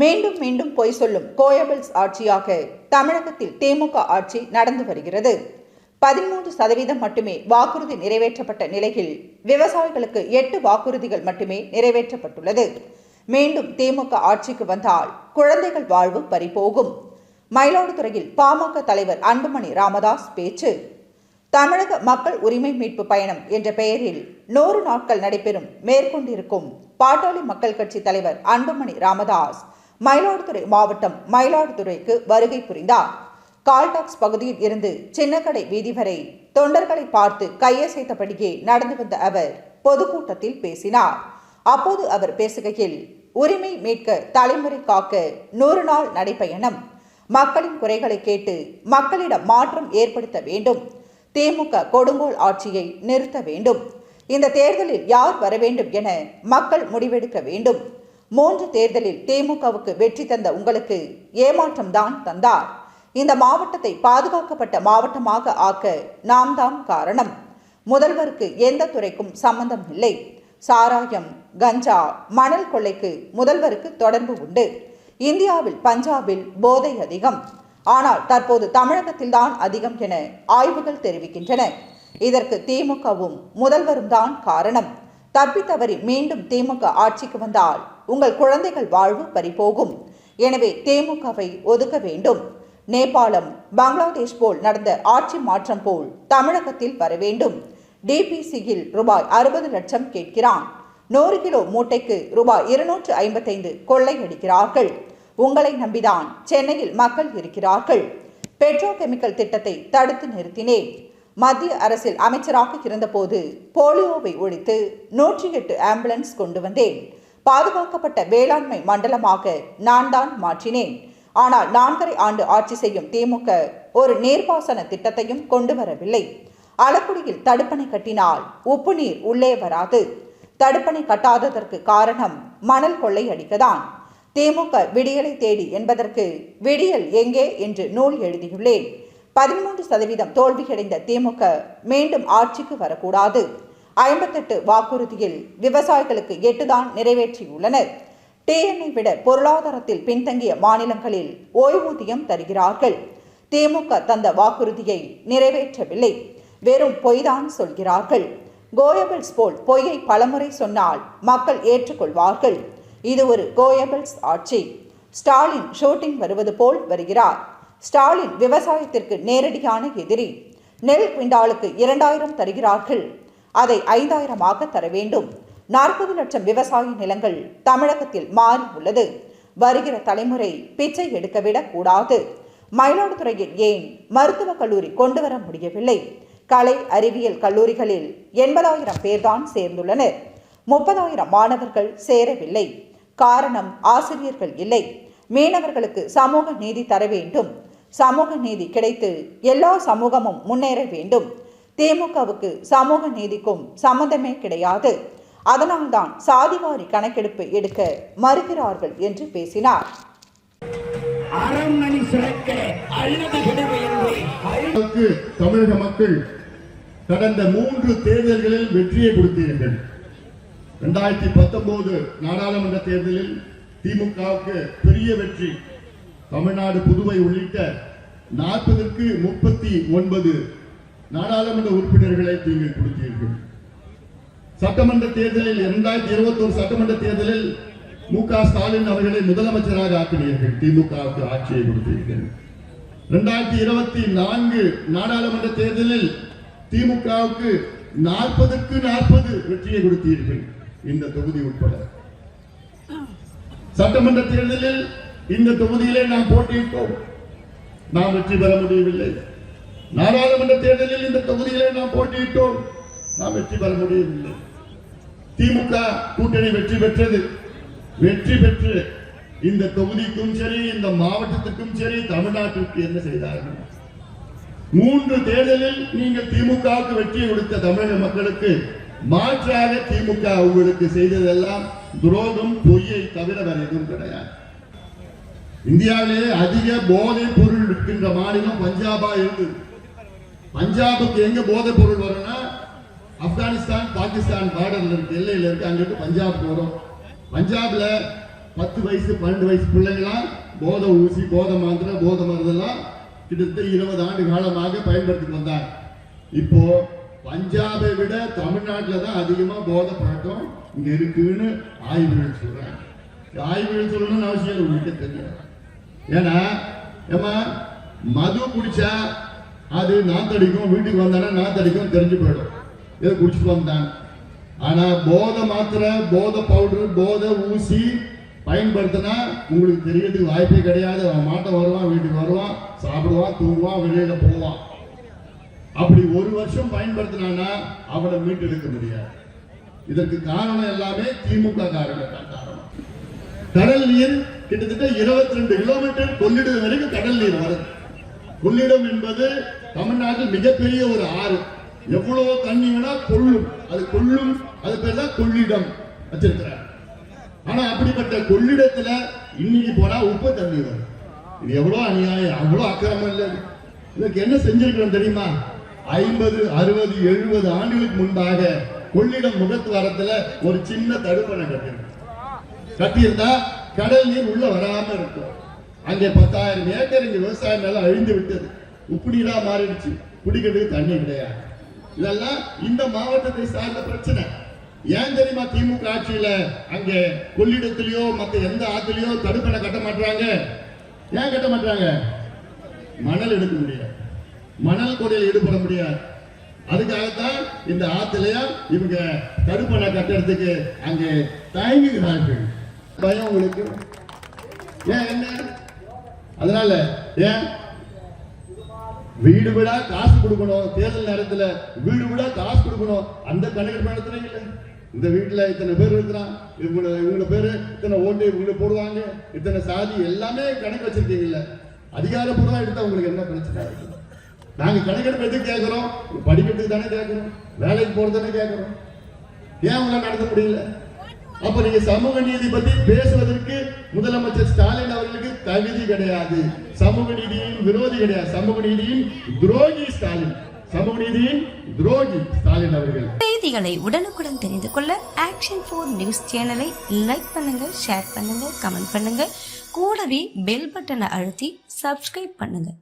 மீண்டும் மீண்டும் பொய் சொல்லும் கோயபிள்ஸ் ஆட்சியாக தமிழகத்தில் திமுக ஆட்சி நடந்து வருகிறது. பதிமூன்று சதவீதம் மட்டுமே வாக்குறுதி நிறைவேற்றப்பட்ட நிலையில் விவசாயிகளுக்கு எட்டு வாக்குறுதிகள் மட்டுமே நிறைவேற்றப்பட்டுள்ளது. மீண்டும் திமுக ஆட்சிக்கு வந்தால் குழந்தைகள் வாழ்வு பறிபோகும். மயிலாடுதுறையில் பாமக தலைவர் அன்புமணி ராமதாஸ் பேச்சு. தமிழக மக்கள் உரிமை மீட்பு பயணம் என்ற பெயரில் நூறு நாட்கள் நடைபெறும் மேற்கொண்டிருக்கும் பாட்டாளி மக்கள் கட்சி தலைவர் அன்புமணி ராமதாஸ் மயிலாடுதுறை மாவட்டம் மயிலாடுதுறைக்கு வருகை புரிந்தார். கால்டாக்ஸ் பகுதியில் இருந்து சின்னக்கடை வீதி வரை தொண்டர்களை பார்த்து கையசைத்தபடியே நடந்து வந்த அவர் பொதுக்கூட்டத்தில் பேசினார். அப்போது அவர் பேசுகையில் உரிமை மீட்க தலைமுறை காக்க நூறு நாள் நடைபயணம். மக்களின் குறைகளை கேட்டு மக்களிடம் மாற்றம் ஏற்படுத்த வேண்டும். திமுக கொடுங்கோல் ஆட்சியை நிறுத்த வேண்டும். இந்த தேர்தலில் யார் வர வேண்டும் என மக்கள் முடிவெடுக்க வேண்டும். மூன்று தேர்தலில் திமுகவுக்கு வெற்றி தந்த உங்களுக்கு ஏமாற்றம் தான் தந்தார். இந்த மாவட்டத்தை பாதுகாக்கப்பட்ட மாவட்டமாக ஆக்க நாம் தான் காரணம். முதல்வருக்கு எந்த துறைக்கும் சம்பந்தம் இல்லை. சாராயம் கஞ்சா மணல் கொள்ளைக்கு முதல்வருக்கு தொடர்பு உண்டு. இந்தியாவில் பஞ்சாபில் போதை அதிகம். ஆனால் தற்போது தமிழகத்தில்தான் அதிகம் என ஆய்வுகள் தெரிவிக்கின்றன. இதற்கு திமுகவும் முதல்வரும் தான் காரணம். தப்பித்தவறி மீண்டும் திமுக ஆட்சிக்கு வந்தால் உங்கள் குழந்தைகள் வாழ்வு பறிபோகும். எனவே தேமுகவை ஒதுக்க வேண்டும். நேபாளம் பங்களாதேஷ் போல் நடந்த ஆட்சி மாற்றம் போல் தமிழகத்தில் வர வேண்டும். டிபிசியில் ரூபாய் அறுபது லட்சம் கேட்கிறான். நூறு கிலோ மூட்டைக்கு ரூபாய் இருநூற்று ஐம்பத்தைந்து கொள்ளையடிக்கிறார்கள். உங்களை நம்பிதான் சென்னையில் மக்கள் இருக்கிறார்கள். பெட்ரோ கெமிக்கல் திட்டத்தை தடுத்து நிறுத்தினேன். மத்திய அரசில் அமைச்சராக இருந்தபோது போலியோவை ஒழித்து நூற்றி எட்டு ஆம்புலன்ஸ் கொண்டு வந்தேன். பாதுகாக்கப்பட்ட வேளாண்மை மண்டலமாக நான் தான் மாற்றினேன். ஆனால் நான்கரை ஆண்டு ஆட்சி செய்யும் திமுக ஒரு நீர்ப்பாசன திட்டத்தையும் கொண்டு வரவில்லை. அளக்குடியில் தடுப்பணை கட்டினால் உப்பு நீர் உள்ளே வராது. தடுப்பணை கட்டாததற்கு காரணம் மணல் கொள்ளை அடிக்கதான் திமுக விடியலை தேடி என்பதற்கு விடியல் எங்கே என்று நூல் எழுதியுள்ளேன். பதிமூன்று சதவீதம் தோல்வியடைந்த திமுக மீண்டும் ஆட்சிக்கு வரக்கூடாது. ஐம்பத்தெட்டு வாக்குறுதியில் விவசாயிகளுக்கு எட்டுதான் நிறைவேற்றியுள்ளனர். டிஎன்ஐ விட பொருளாதாரத்தில் பின்தங்கிய மாநிலங்களில் ஓய்வூதியம் தருகிறார்கள். திமுக தந்த வாக்குறுதியை நிறைவேற்றவில்லை. வெறும் பொய்தான் சொல்கிறார்கள். கோயபிள்ஸ் போல் பொய்யை பலமுறை சொன்னால் மக்கள் ஏற்றுக்கொள்வார்கள். இது ஒரு கோயபிள்ஸ் ஆட்சி. ஸ்டாலின் ஷூட்டிங் வருவது போல் வருகிறார். ஸ்டாலின் விவசாயத்திற்கு நேரடியான எதிரி. நெல் குவிண்டாலுக்கு இரண்டாயிரம் தருகிறார்கள். அதை ஐந்தாயிரமாக தர வேண்டும். நாற்பது லட்சம் விவசாய நிலங்கள் தமிழகத்தில் மாறி உள்ளது வருகிற தலைமுறை பிச்சை எடுக்கவிடக் கூடாது. மயிலாடுதுறையில் ஏன் மருத்துவக் கல்லூரி கொண்டு வர முடியவில்லை? கலை அறிவியல் கல்லூரிகளில் எண்பதாயிரம் பேர்தான் சேர்ந்துள்ளனர். முப்பதாயிரம் மாணவர்கள் சேரவில்லை. காரணம் ஆசிரியர்கள் இல்லை. மீனவர்களுக்கு சமூக நீதி தர வேண்டும். சமூக நீதி கிடைத்து எல்லா சமூகமும் முன்னேற வேண்டும். திமுகவுக்கு சமூக நீதிக்கும் சம்பந்தமே கிடையாது. அதனால்தான் சாதிவாரி கணக்கெடுப்பு எடுக்க மறுக்கிறார்கள் என்று பேசினார். தமிழக மக்கள் கடந்த மூன்று தேர்தல்களில் வெற்றியை கொடுத்தீர்கள் இரண்டாயிரத்தி பத்தொன்பது நாடாளுமன்ற தேர்தலில் திமுகவுக்கு பெரிய வெற்றி. தமிழ்நாடு புதுவை உள்ளிட்ட நாற்பதற்கு முப்பத்தி ஒன்பது நாடாளுமன்ற உறுப்பினர்களை நீங்கள் கொடுத்தீர்கள். சட்டமன்ற தேர்தலில் இரண்டாயிரத்தி இருபத்தோரு சட்டமன்ற தேர்தலில் மு க ஸ்டாலின் அவர்களை முதலமைச்சராக ஆக்கினீர்கள். திமுகவுக்கு ஆட்சியை கொடுத்தீர்கள். இரண்டாயிரத்தி இருபத்தி நான்கு நாடாளுமன்ற தேர்தலில் திமுகவுக்கு நாற்பதுக்கு நாற்பது வெற்றியை கொடுத்தீர்கள். இந்த தொகுதி உட்பட. சட்டமன்ற தேர்தலில் இந்த தொகுதியிலே நாம் போட்டியிட்டோம். நாம் வெற்றி பெற முடியவில்லை. நாடாளுமன்ற தேர்தலில் இந்த தொகுதியிலே நாம் போட்டியிட்டோம். நாம் வெற்றி பெற முடியவில்லை. திமுக கூட்டணி வெற்றி பெற்றது. வெற்றி பெற்று இந்த தொகுதிக்கும் சரி இந்த மாவட்டத்துக்கும் சரி தமிழ்நாட்டிற்கு என்ன செய்தார்கள்? மூன்று தேர்தலில் நீங்கள் திமுகவுக்கு வெற்றி கொடுத்த தமிழக மக்களுக்கு மாற்றாக திமுக உங்களுக்கு செய்ததெல்லாம் துரோகம் பொய்யை தவிர வேற எதுவும் கிடையாது. இந்தியாவிலே அதிக போதைப் பொருள் விற்கின்ற மாநிலம் பஞ்சாபா இருந்தது பஞ்சாபுக்கு எங்க போதைப் பொருள் வரும்னா ஆப்கானிஸ்தான் பாகிஸ்தான் பார்டர்ல இருக்கு எல்லையில இருக்கு அங்கிட்டு பஞ்சாபுக்கு வரும். பஞ்சாப்ல பத்து வயசு பன்னெண்டு வயசு பிள்ளைங்களாம் போதை ஊசி போதை மாத்திரை போதை மருந்தெல்லாம் கிட்டத்தட்ட இருபது ஆண்டு காலமாக பயன்படுத்தி வந்தாங்க. இப்போ பஞ்சாபை விட தமிழ்நாட்டில் தான் அதிகமாக போதை பழக்கம் இங்கே இருக்குன்னு ஆய்வுகள் சொல்கிறாங்க ஆய்வுகள் சொல்லணும்னு அவசியம் உங்களுக்கு தெரியும். ஏன்னா ஏமா மது குடிச்சா அது நாத்தடிக்கும் வீட்டுக்கு வந்தானே நாத்தடிக்கும் தெரிஞ்சு போயிடும். இதை குடிச்சிட்டு வந்தான் ஆனா போதை மாத்திரை போதை பவுடர் போதை ஊசி பயன்படுத்தினா உங்களுக்கு தெரியறதுக்கு வாய்ப்பே கிடையாது. அவன் மாட்டம் வருவான் வீட்டுக்கு வருவான் சாப்பிடுவான் தூங்குவான் வெளியில போவான். அப்படி ஒரு வருஷம் பயன்படுத்தினானா அவனை மீட்டெடுக்க முடியாது. இதற்கு காரணம் எல்லாமே திமுக காரணம் காரணம். கடல் நீர் கிட்டத்தட்ட 22 ரெண்டு கிலோமீட்டர் கொள்ளிடம் வரைக்கும் கடல் நீர் வருது கொள்ளிடம் என்பது தமிழ்நாட்டில் மிகப்பெரிய ஒரு ஆறு. எவ்வளவு தண்ணி வேணா கொள்ளும். அது கொள்ளும் அது பேர் தான் கொள்ளிடம் வச்சிருக்கிறார். ஆனா அப்படிப்பட்ட கொள்ளிடத்துல இன்னைக்கு போனா உப்பு தண்ணி வரும். இது எவ்வளவு அநியாயம் அவ்வளவு அக்கிரமம் இல்லை. இதுக்கு என்ன செஞ்சிருக்கிறோம் தெரியுமா? ஐம்பது அறுபது எழுபது ஆண்டுகளுக்கு முன்பாக கொள்ளிடம் முகத்துவாரத்துல ஒரு சின்ன தடுப்பணை கட்டியிருக்கோம். கட்டியிருந்தா கடல் நீர் உள்ள வராம இருக்கும். அங்கே பத்தாயிரம் ஏக்கர் இங்கே விவசாயம் நல்லா அழிந்து விட்டது. உப்பு மாறிடுச்சு. குடிக்கிறதுக்கு தண்ணி கிடையாது. இதெல்லாம் இந்த மாவட்டத்தை சார்ந்த பிரச்சனை. ஏன் தெரியுமா திமுக ஆட்சியில அங்க கொள்ளிடத்திலயோ மத்த எந்த ஆற்றுலையோ தடுப்பணை கட்ட மாட்டாங்க ஏன் கட்ட மாட்டாங்க மணல் எடுக்க முடியாது. மணல் கொடையில் ஈடுபட முடியாது. அதுக்காகத்தான் இந்த ஆத்துலயா இவங்க தடுப்பணை கட்டுறதுக்கு அங்கே தயங்குகிறார்கள். பயம் உங்களுக்கு. ஏன் என்ன? அதனால ஏன்? வீடு வீடா காசு கொடுக்கணும். தேர்தல் நேரத்துல வீடு விடா காசு கொடுக்கணும். அந்த கணக்கெடுப்பு நடத்துறீங்க இந்த வீட்டுல இத்தனை பேர் இருக்கிறான். இவங்க இவங்க பேரு இத்தனை ஓட்டு இவங்க போடுவாங்க. இத்தனை சாதி எல்லாமே கணக்கு வச்சிருக்கீங்கல்ல அதிகாரப்பூர்வம் எடுத்தா உங்களுக்கு என்ன பிரச்சனை? இருக்கு நாங்க கணக்கெடுப்பு எதுக்கு கேட்கிறோம் படிக்கிறதுக்கு தானே கேட்கிறோம் வேலைக்கு போறது தானே கேட்கிறோம் ஏன் உங்களால நடத்த முடியல? அப்ப நீங்க சமூக நீதி பத்தி பேசுவதற்கு முதலமைச்சர் ஸ்டாலின் தகுதி கிடையாது. சமூக நீதியின் விரோதி கிடையாது. சமூக நீதியின் துரோகி ஸ்டாலின். சமூக நீதியின் துரோகி ஸ்டாலின் அவர்கள். செய்திகளை உடனுக்குடன் தெரிந்து கொள்ள ஆக்ஷன் ஃபோர் நியூஸ் சேனலை லைக் பண்ணுங்க ஷேர் பண்ணுங்க கமெண்ட் பண்ணுங்க கூடவே பெல் பட்டனை அழுத்தி சப்ஸ்கிரைப் பண்ணுங்க